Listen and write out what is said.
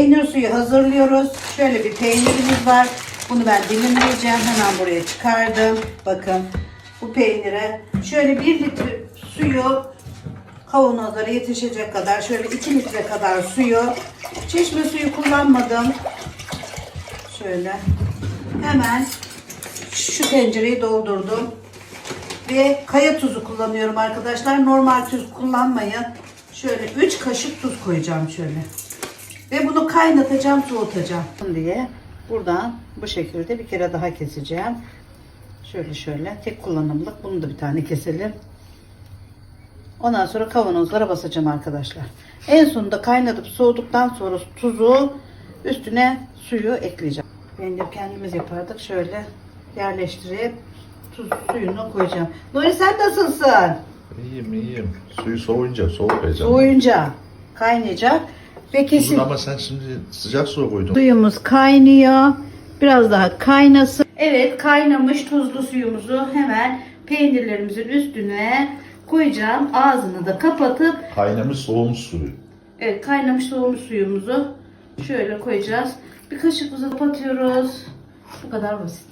Peynir suyu hazırlıyoruz. Şöyle bir peynirimiz var. Bunu ben dilimleyeceğim. Hemen buraya çıkardım. Bakın bu peynire şöyle bir litre suyu kavanozlara yetişecek kadar şöyle 2 litre kadar suyu çeşme suyu kullanmadım. Şöyle hemen şu tencereyi doldurdum. Ve kaya tuzu kullanıyorum arkadaşlar. Normal tuz kullanmayın. Şöyle 3 kaşık tuz koyacağım şöyle. Ve bunu kaynatacağım, soğutacağım. diye buradan bu şekilde bir kere daha keseceğim. Şöyle şöyle tek kullanımlık. Bunu da bir tane keselim. Ondan sonra kavanozlara basacağım arkadaşlar. En sonunda kaynatıp soğuduktan sonra tuzu üstüne suyu ekleyeceğim. Peynir kendimiz yapardık. Şöyle yerleştirip tuz suyunu koyacağım. Nuri sen nasılsın? İyiyim iyiyim. Suyu soğuyunca soğuk heyecan. Soğuyunca kaynayacak ve kesin. Tuzunu ama sen şimdi sıcak su koydun. Suyumuz kaynıyor. Biraz daha kaynasın. Evet kaynamış tuzlu suyumuzu hemen peynirlerimizin üstüne koyacağım. Ağzını da kapatıp Kaynamış soğumuş suyu. evet kaynamış soğumuş suyumuzu şöyle koyacağız. Bir kaşık tuzu kapatıyoruz. Bu kadar basit.